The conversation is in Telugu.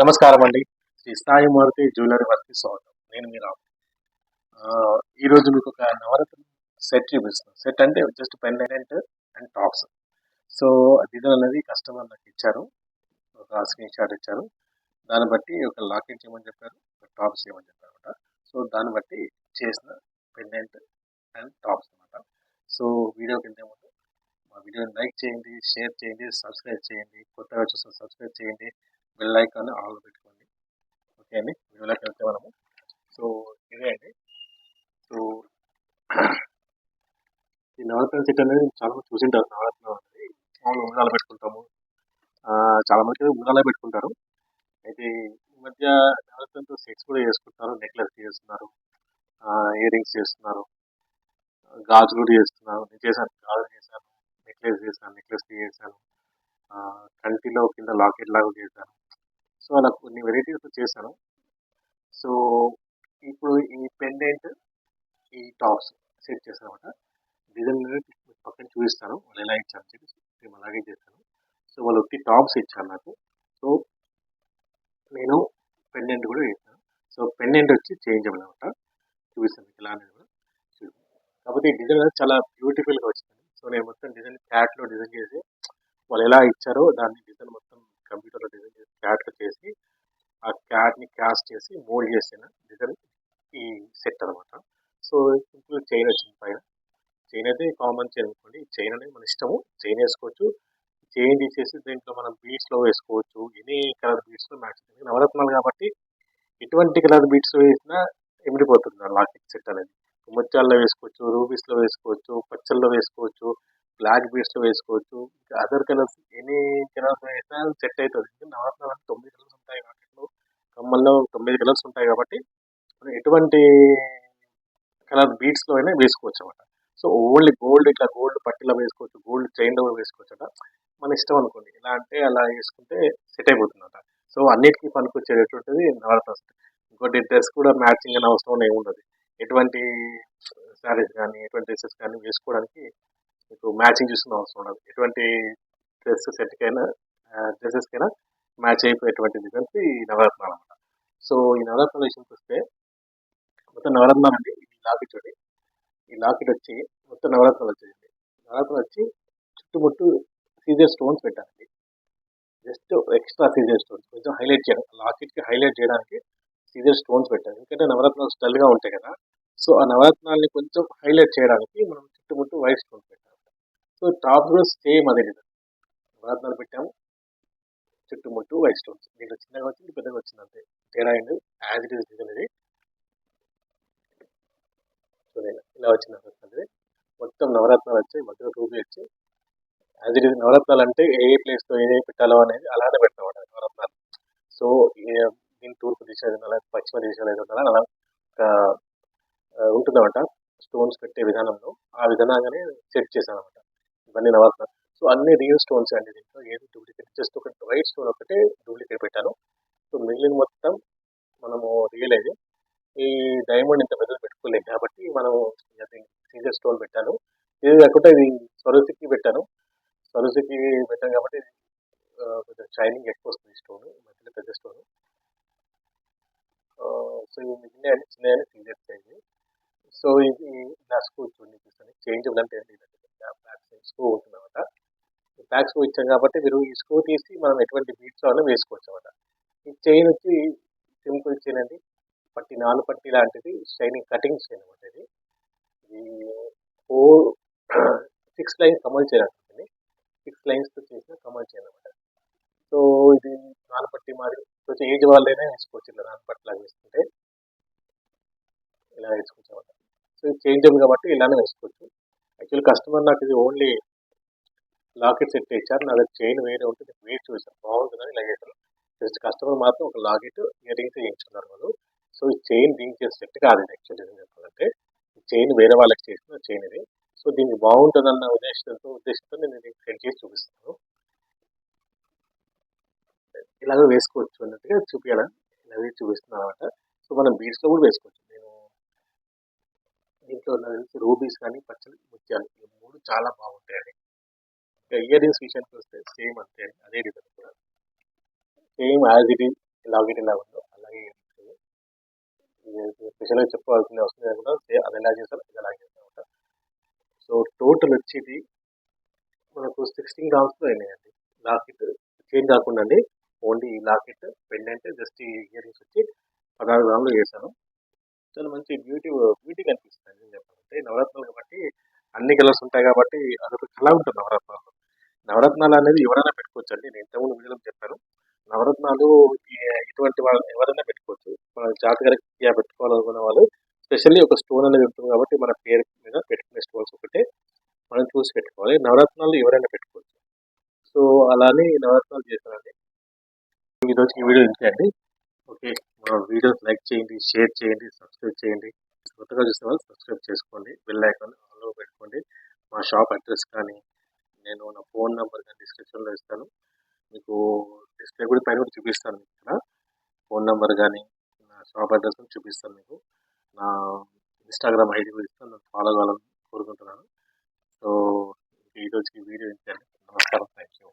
నమస్కారం అండి శ్రీ సాయి మారుతి జ్యువెలరీ వర్క్ స్వాగతం. నేను మీ రాము. ఈ రోజు మీకు ఒక నవరత్న సెట్ చూపిస్తున్నాను సెట్ అంటే just pendant and tops. So design అనేది కస్టమర్ నాకు ఇచ్చారు. ఒక స్క్రీన్ షాట్ ఇచ్చారు. దాన్ని బట్టి ఒక లాకెట్ చేయమని చెప్పారు. ఒక టాప్స్ చేయమని చెప్పారు అనమాట. సో దాన్ని బట్టి చేసిన పెండెంట్ అండ్ టాప్స్ అనమాట. సో వీడియోకి కింద ముందు మా వీడియోని లైక్ చేయండి షేర్ చేయండి సబ్స్క్రైబ్ చేయండి. కొత్తగా చూసిన సబ్స్క్రైబ్ చేయండి. బెల్ ఐకాన్ ఆల్ పెట్టుకోండి. ఓకే అండి? వీడియోలోకి వెళ్తే మనము సో ఇదే అండి. సో ఈ నవరత్న సెట్ అనేది చాలా మంది చూసింటారు. నవరత్నం అనేది మామూలు ఉంగరాలు పెట్టుకుంటాము. చాలామంది చాలా మంది పెట్టుకుంటారు. అయితే ఈ మధ్య నవరత్నంతో సెట్స్ కూడా చేసుకుంటున్నారు. నెక్లెస్ చేస్తున్నారు. ఇయర్ రింగ్స్ చేస్తున్నారు. గాజులు కూడా చేస్తున్నారు. నేను చేశాను. గాజులు చేశాను. నెక్లెస్ చేశాను. నెక్లెస్ చేశాను. కంటిలో కింద లాకెట్ లాగా చేశాను. సో అలా కొన్ని వెరైటీస్ చేశాను. సో ఇప్పుడు ఈ పెండెంట్ ఈ టాప్స్ సెట్ చేశాను అనమాట డిజైన్ పక్కన చూపిస్తాను. వాళ్ళు ఎలా ఇచ్చారు చెప్పి మేము అలాగే చేశాను సో వాళ్ళు ఒట్టి టాప్స్ ఇచ్చారు నాకు. సో నేను పెండెంట్ కూడా చేశాను సో పెండెంట్ వచ్చి చేంజ్ అనమాట. చూపిస్తాను మీకు ఎలా అనేది కూడా. కాబట్టి కాకపోతే డిజైన్ అనేది చాలా బ్యూటిఫుల్గా వచ్చింది. సో నేను మొత్తం డిజైన్ క్యాట్లో డిజైన్ చేసి వాళ్ళు ఎలా ఇచ్చారో దాన్ని డిజైన్ మొత్తం కంప్యూటర్లో డిజైన్ చేసి క్యాట్లో చేసి క్యాట్ని క్యాస్ట్ చేసి మోల్డ్ చేసిన డిజైన్ ఈ సెట్ అనమాట సో సింపుల్ చైన్ వచ్చింది పైన. చైన్ అయితే కామన్ చైన్ అనుకోండి. చైన్ అనేది మన ఇష్టము. చైన్ వేసుకోవచ్చు. చైన్ తీసేసి దీంట్లో మనం బీట్స్లో వేసుకోవచ్చు. ఎనీ కలర్ బీట్స్లో మ్యాచ్ నవరత్నాలు కాబట్టి ఎటువంటి కలర్ బీట్స్ వేసినా ఎమిడిపోతుంది ఆ లాకెట్ సెట్ అనేది. ముత్యాల్లో వేసుకోవచ్చు రూబీస్లో వేసుకోవచ్చు పచ్చల్లో వేసుకోవచ్చు బ్లాక్ బీట్స్లో వేసుకోవచ్చు అదర్ కలర్స్ ఎనీ కలర్స్ వేసినా సెట్ అవుతుంది. నవరత్నాలు అంటే తొమ్మిది కలర్స్ ఉంటాయి కాబట్టి కమ్మల్లో తొమ్మిది కలర్స్ ఉంటాయి కాబట్టి మనం ఎటువంటి కలర్ బీట్స్లో అయినా వేసుకోవచ్చు అనమాట సో ఓన్లీ గోల్డ్ ఇట్లా గోల్డ్ పట్టిలో వేసుకోవచ్చు గోల్డ్ చైన్లో కూడా వేసుకోవచ్చు అట మన ఇష్టం అనుకోండి. ఎలా అంటే అలా వేసుకుంటే సెట్ అయిపోతుంది అనమాట సో అన్నిటికీ పనికొచ్చేటటువంటిది నవరత్న ఇంకోటి డ్రెస్ కూడా మ్యాచింగ్ అనే అవసరం ఏమి ఉండదు. ఎటువంటి శారీస్ కానీ ఎటువంటి డ్రెస్సెస్ కానీ వేసుకోవడానికి మీకు మ్యాచింగ్ చూసుకున్న అవసరం ఉండదు. ఎటువంటి డ్రెస్ సెట్కైనా డ్రెస్సెస్కైనా మ్యాచ్ అయిపోయేటువంటి డిజైన్స్ ఈ నవరత్నాలు అనమాట సో ఈ నవరత్నాల విషయంకి వస్తే మొత్తం నవరత్నాలు అండి. ఈ లాకెట్ చూడండి ఈ లాకెట్ వచ్చి మొత్తం నవరత్నాలు వచ్చేయండి. నవరత్నాలు వచ్చి చుట్టుముట్టు సీజర్ స్టోన్స్ పెట్టాలండి. జస్ట్ ఎక్స్ట్రా సీజర్ స్టోన్స్ కొంచెం హైలైట్ చేయడం లాకెట్కి హైలైట్ చేయడానికి సీజర్ స్టోన్స్ పెట్టాలి. ఎందుకంటే నవరత్నాలు స్టల్గా ఉంటాయి కదా. సో ఆ నవరత్నాల్ని కొంచెం హైలైట్ చేయడానికి మనం చుట్టుముట్టు వైట్ స్టోన్స్ పెట్టాలి. సో టాప్ కూడా సేమ్ అదే నవరత్నాలు పెట్టాము. చుట్టుముట్టు వైట్ స్టోన్స్ దీంట్లో చిన్నగా వచ్చింది పెద్దగా వచ్చింది అంతే. తేడా అయింది యాజ్ ఇట్ ఈస్ డిజైన్ ఇది. చూడండి ఇలా వచ్చింది మొత్తం నవరత్నాలు వచ్చాయి మధ్యలో రూపీ వచ్చాయి యాజ్ ఇట్ ఈస్ నవరత్నాలు అంటే ఏ ప్లేస్లో ఏ పెట్టాలో అనేది అలానే పెడతాం నవరత్నాలు. సో ఏ- దీని తూర్పు దిశ ఏదైనా పశ్చిమ దిశ అలా ఒక ఉంటుందన్నమాట. స్టోన్స్ పెట్టే విధానంలో. ఆ విధానంగానే సెట్ చేశాను అనమాట ఇవన్నీ నవరత్నాలు. సో అన్ని రియల్ స్టోన్స్ అండి దీంట్లో. ఏది డూప్లికేట్ జస్ట్ ఒక వైట్ స్టోన్ ఒకటే డూప్లికేట్ పెట్టాను. సో మిగిలిన మొత్తం మనము రియల్ అయితే ఈ డైమండ్ ఇంత పెద్దది పెట్టుకోలేదు కాబట్టి మనం సీజర్ స్టోన్ పెట్టాను. ఇది కాకుండా ఇది సరస్సుకి పెట్టాను. సరస్సుకి పెట్టాను కాబట్టి ఇది కొంచెం షైనింగ్ ఎక్కువ వస్తుంది స్టోన్ మధ్యలో పెద్ద స్టోన్ సో ఇవి మిగిలిన చిన్న సీజర్ చేయండి సో ఇది నా స్కూ చూడండి చేంజ్ ఉందంటే బ్యాక్ సైడ్ స్కూ అనమాట ఇచ్చాం కాబట్టి మీరు ఈ స్కూ తీసి మనం ఎటువంటి బీట్స్ అయినా వేసుకోవచ్చు అనమాట ఈ చైన్ వచ్చి సింపుల్ చైన్ అండి. పట్టి నాలుగు పట్టి లాంటిది. షైనింగ్ కటింగ్ చైన్ అనమాట ఇది. ఇది ఫోర్ సిక్స్ లైన్స్ కమల్ చైన్ అంటుంది. సిక్స్ లైన్స్తో చేసిన కమల్ చైన్ అనమాట సో ఇది నాలుగు పట్టి మాది కొంచెం ఏజ్ వాళ్ళైనా వేసుకోవచ్చు ఇలా నాలుగు పట్టి లాగా వేసుకుంటే. ఇలా వేసుకోవచ్చు అనమాట సో ఇది చేంజబుల్ కాబట్టి ఇలానే వేసుకోవచ్చు. యాక్చువల్ కస్టమర్ నాకు ఇది ఓన్లీ లాకెట్ సెట్ ఇచ్చారు నా దగ్గర చైన్ వేరే ఉంటుంది. వెయిట్ చూసాను బాగుంటుందని ఇలా చేశాను జస్ట్ కస్టమర్ మాత్రం ఒక లాకెట్ ఇయర్ రింగ్స్ చేయించుకున్నారు వాళ్ళు. సో ఈ చైన్ దీనికి చేసే సెట్ కాదు ఇది యాక్చువల్లీ. చెప్పాలంటే ఈ చైన్ వేరే వాళ్ళకి చేసిన చైన్ ఇది. సో దీనికి బాగుంటుందన్న ఉద్దేశంతో ఉద్దేశంతో నేను దీనికి సెట్ చేసి చూపిస్తాను ఇలాగ వేసుకోవచ్చు అన్నట్టుగా చూపించాలని ఇలాగే చూపిస్తున్నాను అనమాట. సో మనం బీడ్స్లో కూడా వేసుకోవచ్చు. నేను దీంట్లో నాకు తెలిసి రూబీస్ కానీ పచ్చని ముత్యాలు ఈ మూడు చాలా బాగుంటాయండి. ఇంకా ఇయర్ రింగ్స్ విషయానికి వస్తే సేమ్ అంతే అదే డిజైన్ కూడా same as it is locket ఎలా ఉందో అలాగే స్పెషల్‌గా చెప్పుకోవాల్సిన వస్తుంది కూడా అది ఎలా చేస్తారు ఇది అలాగే చేస్తారు సో, టోటల్ వచ్చేది మనకు 16 గ్రామ్స్‌లో అయినాయండి. లాకెట్ చేంజ్ కాకుండా అండి. ఓన్లీ లాకెట్, పెండెంట్ జస్ట్ ఈ ఇయర్ రింగ్స్ వచ్చి 16 గ్రాములు చేశాను. చాలా మంచి బ్యూటీ బ్యూటీ కనిపిస్తుంది చెప్పాలంటే. నవరత్నాలు కాబట్టి అన్ని కలర్స్ ఉంటాయి కాబట్టి అదొక కళ ఉంటుంది నవరత్నాలు నవరత్నాలు అనేది ఎవరైనా పెట్టుకోవచ్చండి. నేను ఇంతకుముందు వీడియోలో చెప్పాను. నవరత్నాలు ఇటువంటి వాళ్ళు ఎవరైనా పెట్టుకోవచ్చు. మన జాతక పెట్టుకోవాలనుకున్న వాళ్ళు స్పెషల్లీ ఒక స్టోన్ అనేది ఉంటుంది కాబట్టి మన పేరు మీద పెట్టుకునే స్టోన్స్ ఒకటే మనం చూసి పెట్టుకోవాలి. నవరత్నాలు ఎవరైనా పెట్టుకోవచ్చు. సో, అలా అని నవరత్నాలు చేశానండి. ఈరోజు ఈ వీడియో ఇంతే అండి. ఓకే. మన వీడియోస్ లైక్ చేయండి, షేర్ చేయండి, సబ్స్క్రైబ్ చేయండి. కొత్తగా చూసే వాళ్ళు సబ్స్క్రైబ్ చేసుకోండి. బెల్ ఐకాన్ ఆల్‌లో పెట్టుకోండి. మా షాప్ అడ్రస్ కానీ, నేను నా ఫోన్ నంబర్ కానీ డిస్క్రిప్షన్‌లో ఇస్తాను. మీకు డిస్ప్లే కూడా పైన కూడా చూపిస్తాను మీకు ఇక్కడ. ఫోన్ నంబర్ కానీ నా షాప్ అడ్రస్ చూపిస్తాను మీకు. నా ఇన్‌స్టాగ్రామ్ ఐడి కూడా ఇస్తాను. నన్ను ఫాలో కావాలని కోరుకుంటున్నాను. సో, ఈరోజుకి ఈ వీడియో ఇంతే నమస్కారం. Thank you.